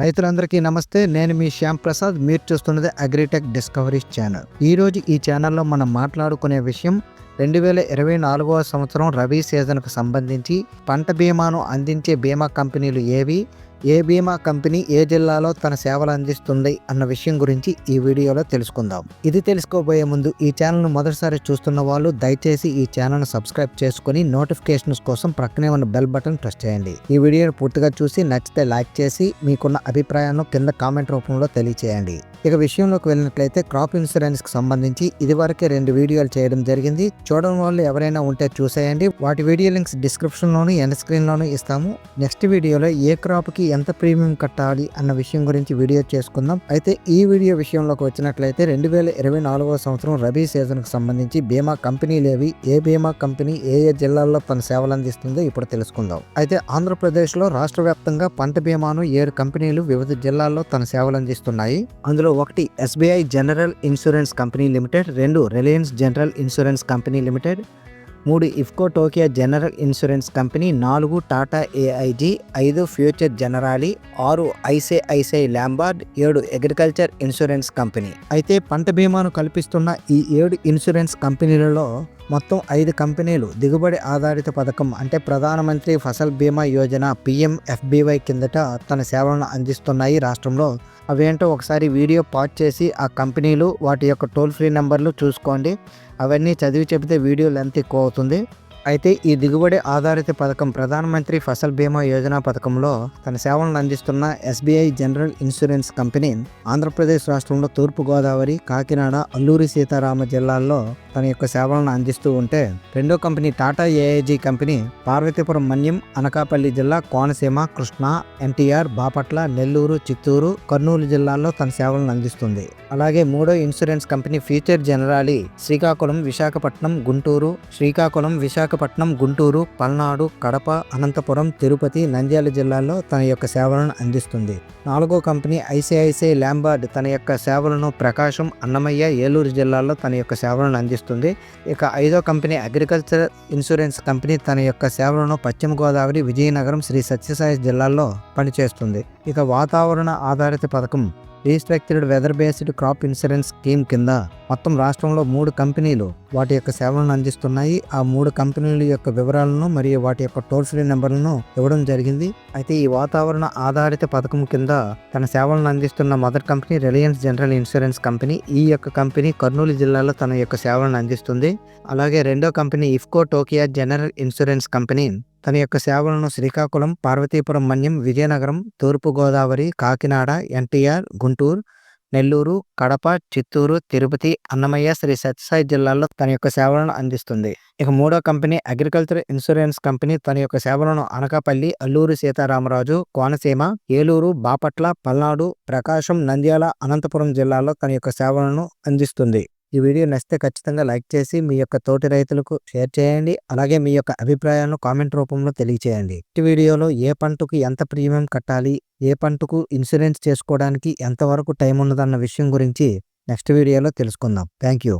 రైతులందరికీ నమస్తే. నేను మీ శ్యామ్ ప్రసాద్. మీరు చూస్తున్నది అగ్రిటెక్ డిస్కవరీస్ ఛానల్. ఈరోజు ఈ ఛానల్లో మనం మాట్లాడుకునే విషయం రెండు వేల ఇరవై నాలుగవ సంవత్సరం రబీ సీజన్కు సంబంధించి పంట బీమాను అందించే బీమా కంపెనీలు ఏవి? ఏ బీమా కంపెనీ ఏ జిల్లాలో తన సేవలు అందిస్తుంది అన్న విషయం గురించి ఈ వీడియోలో తెలుసుకుందాం. ఇది తెలుసుకోబోయే ముందు ఈ ఛానల్ను మొదటిసారి చూస్తున్న వాళ్ళు దయచేసి ఈ ఛానల్ను సబ్స్క్రైబ్ చేసుకుని నోటిఫికేషన్స్ కోసం ప్రక్కనే ఉన్న బెల్ బటన్ ప్రెస్ చేయండి. ఈ వీడియోను పూర్తిగా చూసి నచ్చితే లైక్ చేసి మీకున్న అభిప్రాయాన్ని కింద కామెంట్ రూపంలో తెలియచేయండి. ఇక విషయంలోకి వెళ్ళినట్లయితే క్రాప్ ఇన్సూరెన్స్కి సంబంధించి ఇదివరకే రెండు వీడియోలు చేయడం జరిగింది. చూడడం వాళ్ళు ఎవరైనా ఉంటే చూసేయండి. వాటి వీడియో లింక్స్ డిస్క్రిప్షన్లోను ఎండ్ స్క్రీన్లోను ఇస్తాము. నెక్స్ట్ వీడియోలో ఏ క్రాప్కి ఎంత ప్రీమియం కట్టాలి అన్న విషయం గురించి వీడియో చేసుకుందాం. అయితే ఈ వీడియో విషయంలోకి వచ్చినట్లయితే రెండు వేల ఇరవై నాలుగవ సంవత్సరం రబీ సీజన్కు సంబంధించి బీమా కంపెనీలు ఏవి ఏ బీమా కంపెనీ ఏ ఏ జిల్లాల్లో తన సేవలు అందిస్తుందో ఇప్పుడు తెలుసుకుందాం. అయితే ఆంధ్రప్రదేశ్లో రాష్ట్ర వ్యాప్తంగా పంట బీమాను ఏడు కంపెనీలు వివిధ జిల్లాల్లో తన సేవలు అందిస్తున్నాయి. అందులో ఒకటి SBI general insurance company limited రెండు Reliance general insurance company limited మూడు IFFCO Tokio general insurance company నాలుగు టాటా ఏఐజీ ఐదు ఫ్యూచర్ జనరాలి ఆరు ఐసిఐసిఐ ల్యాంబార్డ్ ఏడు అగ్రికల్చర్ ఇన్సూరెన్స్ కంపెనీ. అయితే పంట బీమాను కల్పిస్తున్న ఈ ఏడు ఇన్సూరెన్స్ కంపెనీలలో మొత్తం ఐదు కంపెనీలు దిగుబడి ఆధారిత పథకం అంటే ప్రధానమంత్రి ఫసల్ బీమా యోజన పిఎంఎఫ్బివై కిందట తన సేవలను అందిస్తున్నాయి రాష్ట్రంలో. అవేంటో ఒకసారి వీడియో పాజ్ చేసి ఆ కంపెనీలు వాటి యొక్క టోల్ ఫ్రీ నెంబర్లు చూసుకోండి. అవన్నీ చదివి చెబితే వీడియో లెంత్ ఎక్కువ అవుతుంది. అయితే ఈ దిగుబడి ఆధారిత పథకం ప్రధానమంత్రి ఫసల్ బీమా యోజన పథకంలో తన సేవలను అందిస్తున్న SBI general insurance company Andhra Pradesh రాష్ట్రంలో తూర్పుగోదావరి కాకినాడ అల్లూరి సీతారామ జిల్లాల్లో తన యొక్క సేవలను అందిస్తూ ఉంటే రెండో company Tata AIG company Parvathipuram Manyam Anakapalli జిల్లా కోనసీమ కృష్ణా ఎన్టీఆర్ బాపట్ల నెల్లూరు చిత్తూరు కర్నూలు జిల్లాల్లో తన సేవలను అందిస్తుంది. అలాగే మూడో insurance company future Generali Srikakulam Visakhapatnam Guntur Srikakulam Visakhapatnam Guntur Palnadu Kadapa Anantapuram Tirupati Nandyal జిల్లాల్లో తన యొక్క సేవలను అందిస్తుంది. నాలుగో కంపెనీ ఐసిఐసిఐ ల్యాంబార్డ్ తన యొక్క సేవలను ప్రకాశం అన్నమయ్య ఏలూరు జిల్లాల్లో తన యొక్క సేవలను అందిస్తుంది. ఇక ఐదో కంపెనీ అగ్రికల్చర్ ఇన్సూరెన్స్ కంపెనీ తన యొక్క సేవలను పశ్చిమ గోదావరి విజయనగరం శ్రీ సత్యసాయి జిల్లాల్లో పనిచేస్తుంది. ఇక వాతావరణ ఆధారిత పథకం restructured weather based crop insurance scheme కింద మొత్తం రాష్ట్రంలో మూడు కంపెనీలు వాటి యొక్క సేవలను అందిస్తున్నాయి. ఆ మూడు కంపెనీల యొక్క వివరాలను మరియు వాటి యొక్క టోల్ ఫ్రీ నెంబర్లను ఇవ్వడం జరిగింది. అయితే ఈ వాతావరణ ఆధారిత పథకం కింద తన సేవలను అందిస్తున్న మొదటి company Reliance general insurance company ఈ యొక్క కంపెనీ కర్నూలు జిల్లాలో తన యొక్క సేవలను అందిస్తుంది. అలాగే రెండో company IFFCO Tokio general insurance company తన యొక్క సేవలను శ్రీకాకుళం పార్వతీపురం మన్యం విజయనగరం తూర్పుగోదావరి కాకినాడ ఎన్టీఆర్ గుంటూరు నెల్లూరు కడప చిత్తూరు తిరుపతి అన్నమయ్య శ్రీ సత్యసాయి జిల్లాల్లో తన యొక్క సేవలను అందిస్తుంది. ఇక మూడో కంపెనీ అగ్రికల్చర్ ఇన్సూరెన్స్ కంపెనీ తన యొక్క సేవలను అనకాపల్లి అల్లూరు సీతారామరాజు కోనసీమ ఏలూరు బాపట్ల పల్నాడు ప్రకాశం నంద్యాల అనంతపురం జిల్లాల్లో తన యొక్క సేవలను అందిస్తుంది. ఈ వీడియో నచ్చితే ఖచ్చితంగా లైక్ చేసి మీ యొక్క తోటి రైతులకు షేర్ చేయండి. అలాగే మీ యొక్క అభిప్రాయాలను కామెంట్ రూపంలో తెలియచేయండి. ఈ వీడియోలో ఏ పంటకు ఎంత ప్రీమియం కట్టాలి? ఏ పంటకు ఇన్సూరెన్స్ చేసుకోవడానికి ఎంతవరకు టైం ఉన్నదన్న విషయం గురించి నెక్స్ట్ వీడియోలో తెలుసుకుందాం. Thank you